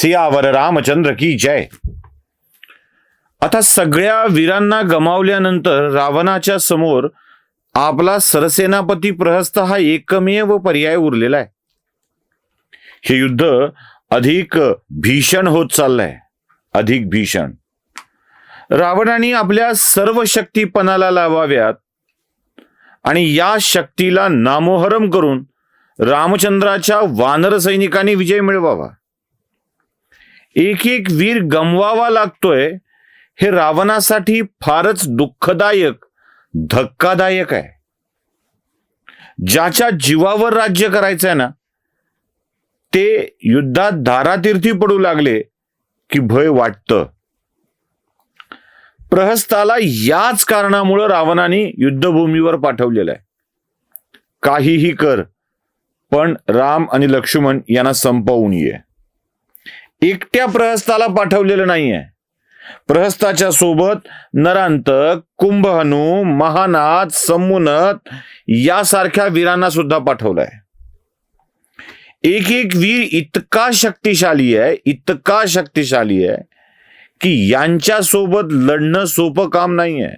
सियावर रामचंद्र की जय. आता सगळ्या वीरांना गमावल्यानंतर रावणाच्या समोर आपला सरसेनापती प्रहस्त हा एकमेव पर्याय उरलेला आहे. हे युद्ध अधिक भीषण होत चाललंय. अधिक भीषण. रावणाने आपल्या सर्व शक्तीपणाला लावाव्यात आणि या शक्तीला नामोहरम करून रामचंद्राच्या वानर सैनिकांनी विजय मिळवावा. एक एक वीर गमवावा लागतोय हे रावणासाठी फारच दुःखदायक धक्कादायक आहे. ज्याच्या जीवावर राज्य करायचंय ना ते युद्धात धारातीर्थी पडू लागले की भय वाटतं. प्रहस्ताला याच कारणामुळं रावणाने युद्धभूमीवर पाठवलेलं आहे. काहीही कर पण राम आणि लक्ष्मण यांना संपवून ये. एकट्या प्रहस्ताला पाठवलेलं नाहीये. प्रहस्ताच्या सोबत नरांतक कुंभहनू महानाथ समुनत यासारख्या वीरांना सुद्धा पाठवलंय. एक एक वीर इतका शक्तिशाली आहे इतका शक्तिशाली आहे की यांच्या सोबत लढणं सोपं काम नाहीये.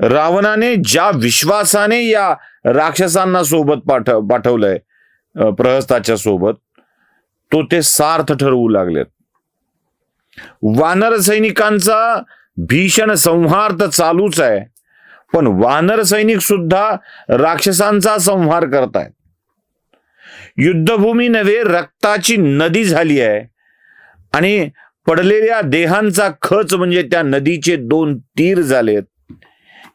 रावणाने ज्या विश्वासाने या राक्षसांना सोबत पाठव पाठवलंय प्रहस्ताच्या सोबत तो ते सार्थ ठरवू लागलेत. वानर सैनिकांचा भीषण संहार तर चालूच आहे पण वानर सैनिक सुद्धा राक्षसांचा संहार करतायत. युद्धभूमी नव्हे रक्ताची नदी झाली आहे आणि पडलेल्या देहांचा खच म्हणजे त्या नदीचे दोन तीर झालेत.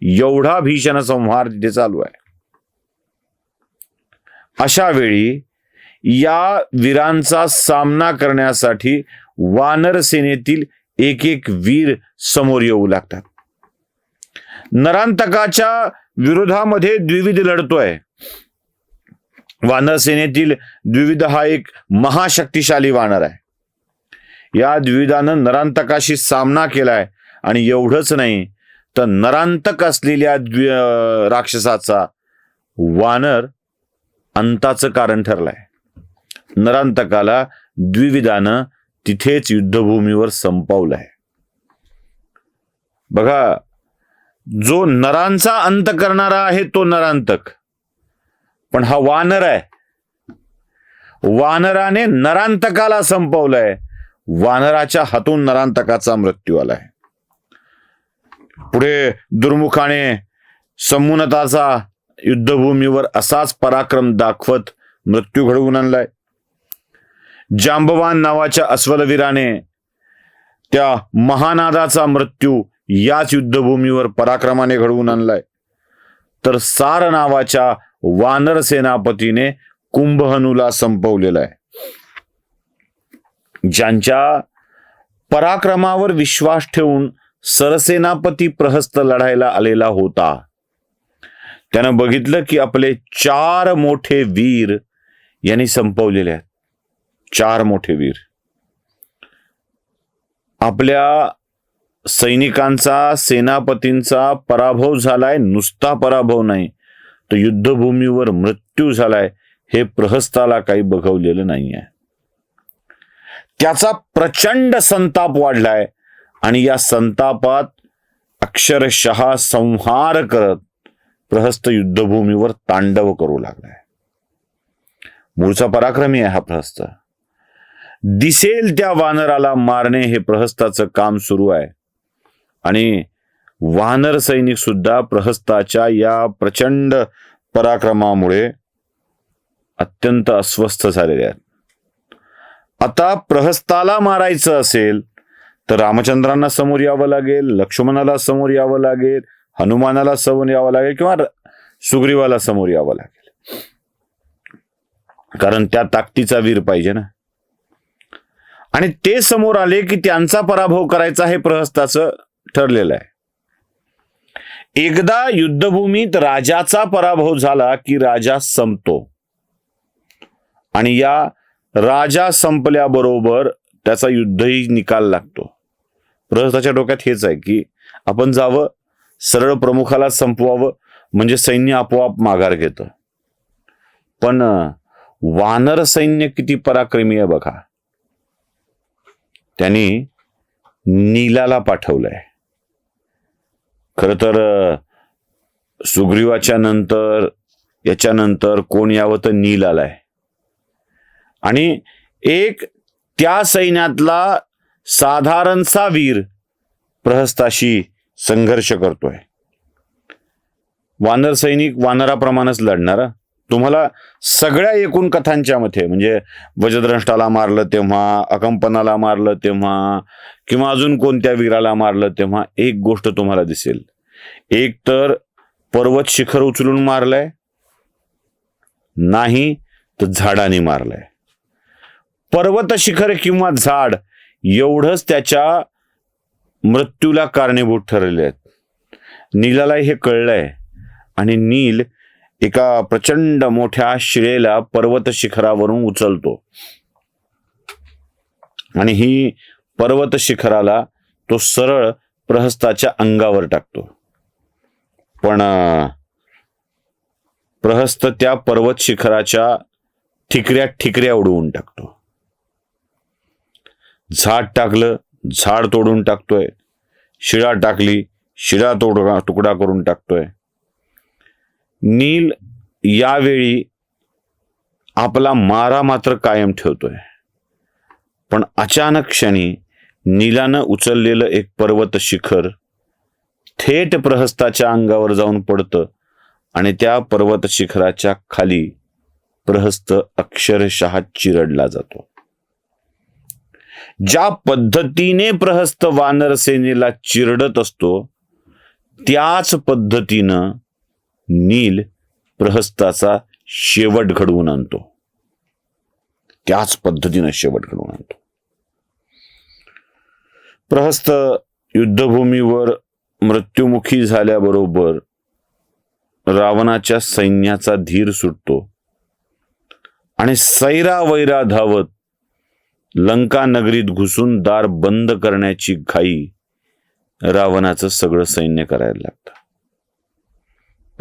एवढा भीषण संहार तिथे चालू आहे. अशा वेळी या वीरांचा सामना करण्यासाठी वानर सेनेतील एक एक वीर समोर येऊ लागतात. नरांतकाच्या विरोधामध्ये द्विविध लढतोय. वानर सेनेतील द्विविध हा एक महाशक्तिशाली वानर आहे. या द्विविधानं नरांतकाशी सामना केलाय आणि एवढंच नाही तर नरांतक असलेल्या द्वि राक्षसाचा वानर अंताचं कारण ठरलाय. नरांतकाला द्विविधानं तिथेच युद्धभूमीवर संपवलाय बघा जो नरांचा अंत करणारा आहे तो नरांतक. पण हा वानर आहे. वानराने नरांतकाला संपवलंय. वानराच्या हातून नरांतकाचा मृत्यू आलाय. पुढे दुर्मुखाने समुनताचा युद्धभूमीवर असाच पराक्रम दाखवत मृत्यू घडवून आणलाय. जांबवान नावाच्या अस्वलवीराने त्या महानादाचा मृत्यू याच युद्धभूमीवर पराक्रमाने घडवून आणलाय. तर सार नावाच्या वानर सेनापतीने कुंभहनूला संपवलेला आहे. ज्यांच्या पराक्रमावर विश्वास ठेवून सरसेनापती प्रहस्त लढायला आलेला होता त्यानं बघितलं की आपले चार मोठे वीर यांनी संपवलेले आहेत. चार मोठे वीर. आपल्या सैनिकांचा सेनापतींचा पराभव झालाय नुसता पराभव नाही तर युद्धभूमीवर मृत्यू झालाय हे प्रहस्ताला काही बघवलेलं नाहीये. त्याचा प्रचंड संताप वाढलाय आणि या संतापात अक्षरशः संहार करत प्रहस्त युद्धभूमीवर तांडव करू लागलाय. मूळचा पराक्रमी आहे हा प्रहस्त. दिसेल त्या वानराला मारणे हे प्रहस्ताचं काम सुरू आहे. आणि वानर सैनिक सुद्धा प्रहस्ताच्या या प्रचंड पराक्रमामुळे अत्यंत अस्वस्थ झालेले आहेत. आता प्रहस्ताला मारायचं असेल तर रामचंद्रांना समोर यावं लागेल लक्ष्मणाला समोर यावं लागेल हनुमानाला समोर यावं लागेल किंवा सुग्रीवाला समोर यावं लागेल. कारण त्या ताकदीचा वीर पाहिजे ना. आणि ते समोर आले की त्यांचा पराभव करायचा हे प्रहस्ताचं ठरलेलं आहे. एकदा युद्धभूमीत राजाचा पराभव झाला की राजा संपतो. आणि या राजा संपल्याबरोबर त्याचा युद्धही निकाल लागतो. प्रहस्ताच्या डोक्यात हेच आहे की आपण जावं सरळ प्रमुखाला संपवावं म्हणजे सैन्य आपोआप माघार घेतं. पण वानर सैन्य किती पराक्रमी आहे बघा. त्यांनी नीलाला पाठवलंय. खर तर सुग्रीवाच्या नंतर याच्यानंतर कोण यावं तर नील आलाय. आणि एक त्या सैन्यातला साधारणसा वीर प्रहस्ताशी संघर्ष करतोय. वानर सैनिक वानराप्रमाणेच लढणार. तुम्हाला सगळ्या एकूण कथांच्या मध्ये म्हणजे वजद्रष्टाला मारलं तेव्हा अकंपनाला मारलं तेव्हा किंवा अजून कोणत्या वीराला मारलं तेव्हा एक गोष्ट तुम्हाला दिसेल. एक तर पर्वत शिखर उचलून मारलंय नाही तर झाडाने मारलंय. पर्वत शिखर किंवा झाड एवढंच त्याच्या मृत्यूला कारणीभूत ठरलेले आहेत. नीलाला हे कळलंय आणि नील एका प्रचंड मोठ्या शिळेला पर्वत शिखरावरून उचलतो. आणि ही पर्वत शिखराला तो सरळ प्रहस्ताच्या अंगावर टाकतो. पण प्रहस्त त्या पर्वत शिखराच्या ठिकऱ्या ठिकऱ्या उडवून टाकतो. झाड टाकलं झाड तोडून टाकतोय. शिळा टाकली शिळा तोडा तुकडा करून टाकतोय. नील यावेळी आपला मारा मात्र कायम ठेवतोय. पण अचानक क्षणी नीलानं उचललेलं एक पर्वत शिखर थेट प्रहस्ताच्या अंगावर जाऊन पडतं आणि त्या पर्वत शिखराच्या खाली प्रहस्त अक्षरशः चिरडला जातो. ज्या पद्धतीने प्रहस्त वानर सेनेला चिरडत असतो त्याच पद्धतीनं नील प्रहस्ताचा शेवट घडवून आणतो. त्याच पद्धतीनं शेवट घडवून आणतो. प्रहस्त युद्धभूमीवर मृत्युमुखी झाल्याबरोबर रावणाच्या सैन्याचा धीर सुटतो आणि सैरा वैरा धावत लंका नगरीत घुसून दार बंद करण्याची घाई रावणाचं सगळं सैन्य करायला लागतं.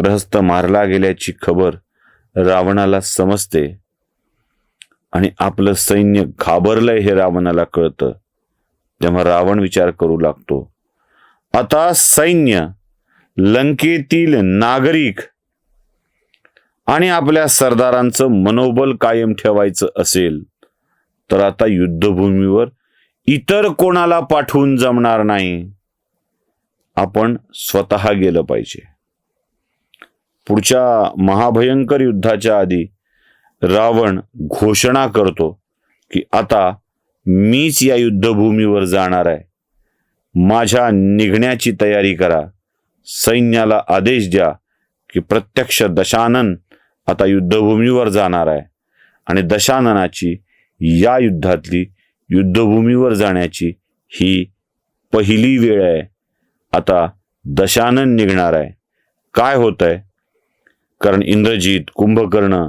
प्रहस्त मारला गेल्याची खबर रावणाला समजते आणि आपलं सैन्य घाबरलंय हे रावणाला कळतं. तेव्हा रावण विचार करू लागतो आता सैन्य लंकेतील नागरिक आणि आपल्या सरदारांचं मनोबल कायम ठेवायचं असेल तर आता युद्धभूमीवर इतर कोणाला पाठवून जमणार नाही. आपण स्वतः गेलं पाहिजे. पुढच्या महाभयंकर युद्धाच्या आधी रावण घोषणा करतो की आता मीच या युद्धभूमीवर जाणार आहे. माझ्या निघण्याची तयारी करा. सैन्याला आदेश द्या की प्रत्यक्ष दशानन आता युद्धभूमीवर जाणार आहे. आणि दशाननाची या युद्धातली युद्धभूमीवर जाण्याची ही पहिली वेळ आहे. आता दशानन निघणार आहे. काय होत आहे कारण इंद्रजीत कुंभकर्ण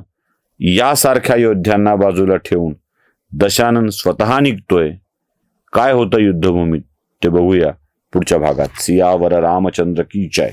यासारख्या योद्ध्यांना बाजूला ठेवून दशानन स्वतः निघतोय. काय होतं युद्धभूमीत ते बघूया पुढच्या भागात. सियावर रामचंद्र की जय?